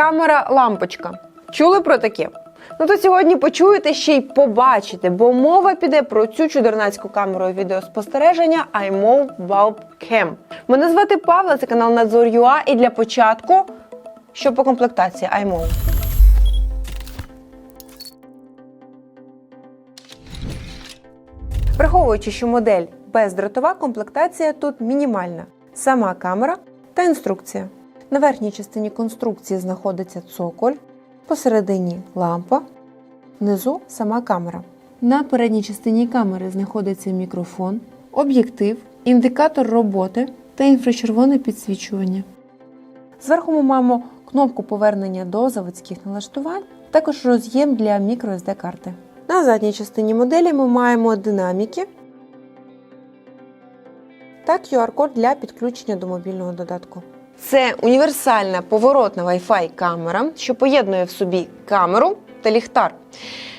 Камера лампочка. Чули про таке? Ну то сьогодні почуєте ще й побачите, бо мова піде про цю чудернацьку камеру відеоспостереження iMove Bulb Cam. Мене звати Павла, це канал Надзор.ua і для початку, що по комплектації iMove. Враховуючи, що модель бездротова, комплектація тут мінімальна. Сама камера та інструкція. На верхній частині конструкції знаходиться цоколь, посередині лампа, внизу сама камера. На передній частині камери знаходиться мікрофон, об'єктив, індикатор роботи та інфрачервоне підсвічування. Зверху ми маємо кнопку повернення до заводських налаштувань, також роз'єм для microSD карти. На задній частині моделі ми маємо динаміки та QR-код для підключення до мобільного додатку. Це універсальна поворотна Wi-Fi камера, що поєднує в собі камеру та ліхтар.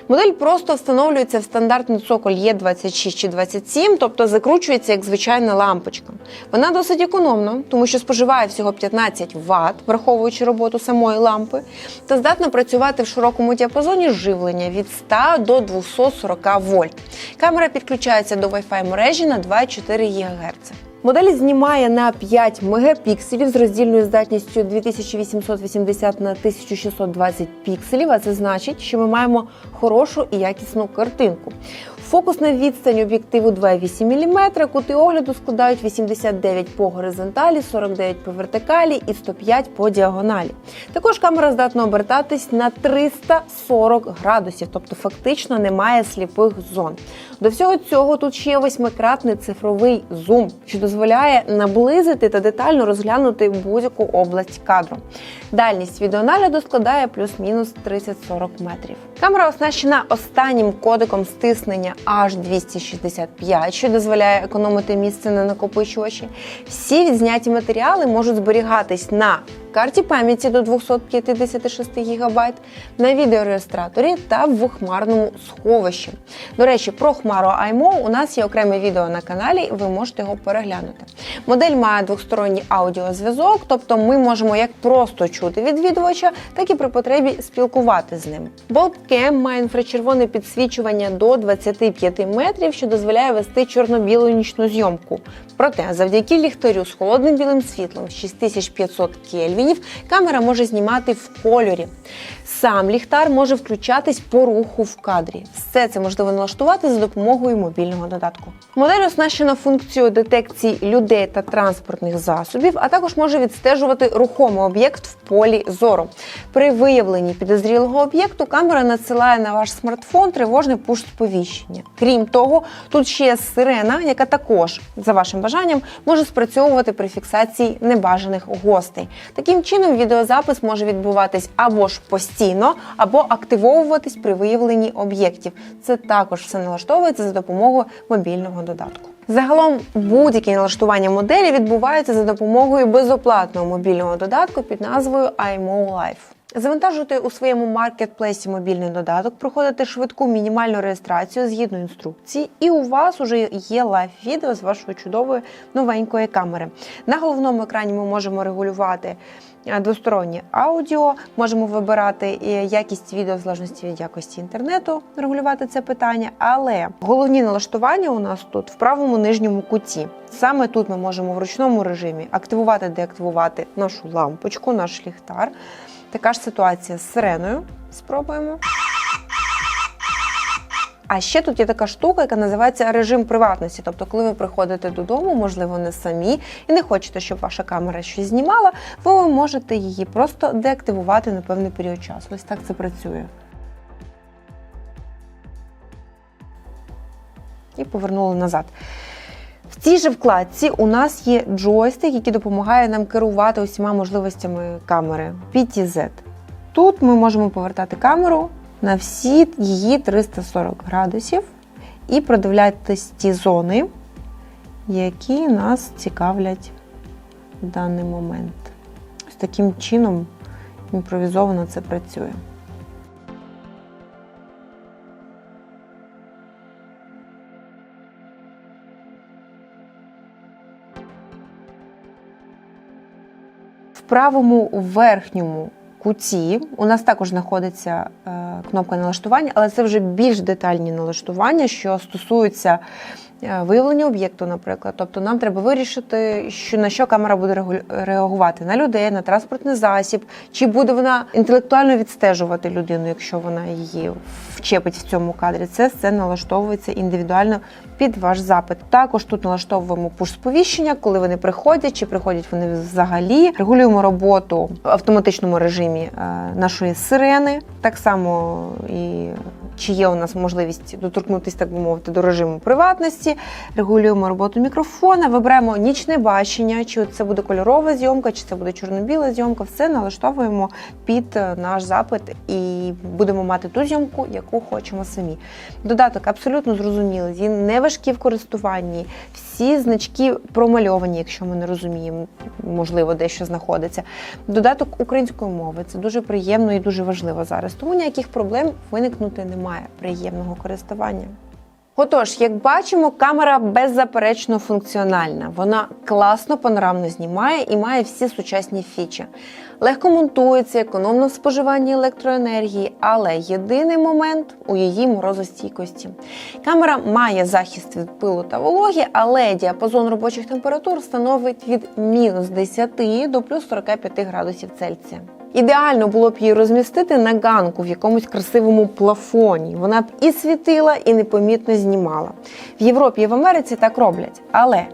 Модель просто встановлюється в стандартний цоколь Е26 чи 27, тобто закручується як звичайна лампочка. Вона досить економна, тому що споживає всього 15 Вт, враховуючи роботу самої лампи, та здатна працювати в широкому діапазоні живлення від 100 до 240 вольт. Камера підключається до Wi-Fi мережі на 2,4 ГГц. Модель знімає на 5 мегапікселів з роздільною здатністю 2880 на 1620 пікселів. А це значить, що ми маємо хорошу і якісну картинку. Фокусна відстань об'єктиву 2,8 мм, кути огляду складають 89 по горизонталі, 49 по вертикалі і 105 по діагоналі. Також камера здатна обертатись на 340 градусів, тобто фактично немає сліпих зон. До всього цього тут ще восьмикратний цифровий зум, що дозволяє наблизити та детально розглянути будь-яку область кадру. Дальність відеонагляду складає плюс-мінус 30-40 метрів. Камера оснащена останнім кодеком стиснення H265, що дозволяє економити місце на накопичувачі. Всі відзняті матеріали можуть зберігатись на карті пам'яті до 256 ГБ, на відеореєстраторі та в хмарному сховищі. До речі, про хмару iMO у нас є окреме відео на каналі, ви можете його переглянути. Модель має двосторонній аудіозв'язок, тобто ми можемо як просто чути відвідувача, так і при потребі спілкувати з ним. Bulb має інфрачервоне підсвічування до 25 метрів, що дозволяє вести чорно-білу нічну зйомку. Проте, завдяки ліхтарю з холодним білим світлом 6500 кельвінів, камера може знімати в кольорі. Сам ліхтар може включатись по руху в кадрі. Все це можливо налаштувати за допомогою мобільного додатку. Модель оснащена функцією детекції людей та транспортних засобів, а також може відстежувати рухомий об'єкт в полі зору. При виявленні підозрілого об'єкту камера надсилає на ваш смартфон тривожне пуш-сповіщення. Крім того, тут ще є сирена, яка також, за вашим бажанням, може спрацьовувати при фіксації небажаних гостей. Таким чином, відеозапис може відбуватись або ж постійно, або активовуватись при виявленні об'єктів. Це також все налаштовується за допомогою мобільного додатку. Загалом будь-які налаштування моделі відбуваються за допомогою безоплатного мобільного додатку під назвою iMo Life. Завантажуйте у своєму маркетплейсі мобільний додаток, проходите швидку мінімальну реєстрацію згідно інструкції, і у вас уже є лайв-відео з вашої чудової новенької камери. На головному екрані ми можемо регулювати е, двостороннє аудіо, можемо вибирати е, якість відео в залежності від якості інтернету, регулювати це питання. Але головні налаштування у нас тут в правому нижньому куті. Саме тут ми можемо в ручному режимі активувати, деактивувати нашу лампочку, наш ліхтар. Така ж ситуація з сиреною. Спробуємо. А ще тут є така штука, яка називається режим приватності. Тобто, коли ви приходите додому, можливо, не самі і не хочете, щоб ваша камера щось знімала, ви можете її просто деактивувати на певний період часу. Ось так це працює. І повернули назад. Цій же вкладці у нас є джойстик, який допомагає нам керувати усіма можливостями камери PTZ. Тут ми можемо повертати камеру на всі її 340 градусів і продивлятись ті зони, які нас цікавлять в даний момент. Ось таким чином імпровізовано це працює. Правому верхньому куті у нас також знаходиться е, кнопка налаштування, але це вже більш детальні налаштування, що стосуються е, виявлення об'єкту, наприклад. Тобто нам треба вирішити, що на що камера буде реагувати на людей, на транспортний засіб, чи буде вона інтелектуально відстежувати людину, якщо вона її вчепить в цьому кадрі. Це все налаштовується індивідуально під ваш запит. Також тут налаштовуємо пуш-сповіщення, коли вони приходять, чи приходять вони взагалі. Регулюємо роботу в автоматичному режимі е, нашої сирени. Так само і чи є у нас можливість доторкнутися, так би мовити, до режиму приватності. Регулюємо роботу мікрофона, вибираємо нічне бачення, чи це буде кольорова зйомка, чи це буде чорно-біла зйомка. Все налаштовуємо під е, наш запит і будемо мати ту зйомку, яку хочемо самі. Додаток абсолютно зрозумілий, він не важкий в користуванні. Всі значки промальовані, якщо ми не розуміємо, можливо, дещо знаходиться. Додаток української мови це дуже приємно і дуже важливо зараз. Тому ніяких проблем виникнути немає приємного користування. Отож, як бачимо, камера беззаперечно функціональна. Вона класно панорамно знімає і має всі сучасні фічі. Легко монтується, економно в споживанні електроенергії, але єдиний момент у її морозостійкості. Камера має захист від пилу та вологі, але діапазон робочих температур становить від мінус 10 до плюс 45 градусів Цельсія. Ідеально було б її розмістити на ганку в якомусь красивому плафоні. Вона б і світила, і непомітно знімала. В Європі і в Америці так роблять. Але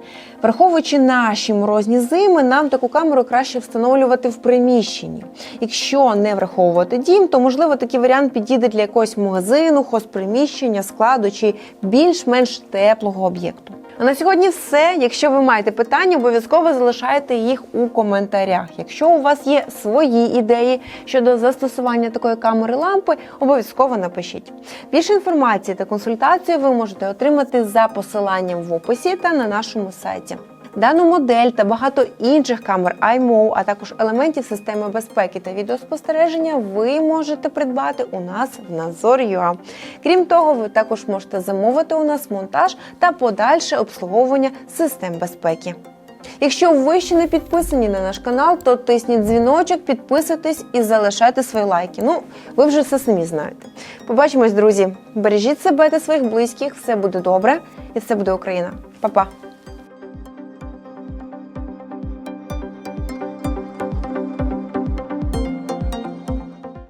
враховуючи наші морозні зими, нам таку камеру краще встановлювати в приміщенні. Якщо не враховувати дім, то можливо такий варіант підійде для якогось магазину, хозприміщення, складу чи більш-менш теплого об'єкту. А на сьогодні все. Якщо ви маєте питання, обов'язково залишайте їх у коментарях. Якщо у вас є свої ідеї щодо застосування такої камери лампи, обов'язково напишіть. Більше інформації та консультації ви можете отримати за посиланням в описі та на нашому сайті. Дану модель та багато інших камер iMO, а також елементів системи безпеки та відеоспостереження ви можете придбати у нас в Назор.ua. Крім того, ви також можете замовити у нас монтаж та подальше обслуговування систем безпеки. Якщо ви ще не підписані на наш канал, то тисніть дзвіночок, підписуйтесь і залишайте свої лайки. Ну, ви вже все самі знаєте. Побачимось, друзі. Бережіть себе та своїх близьких, все буде добре і все буде Україна. Па-па!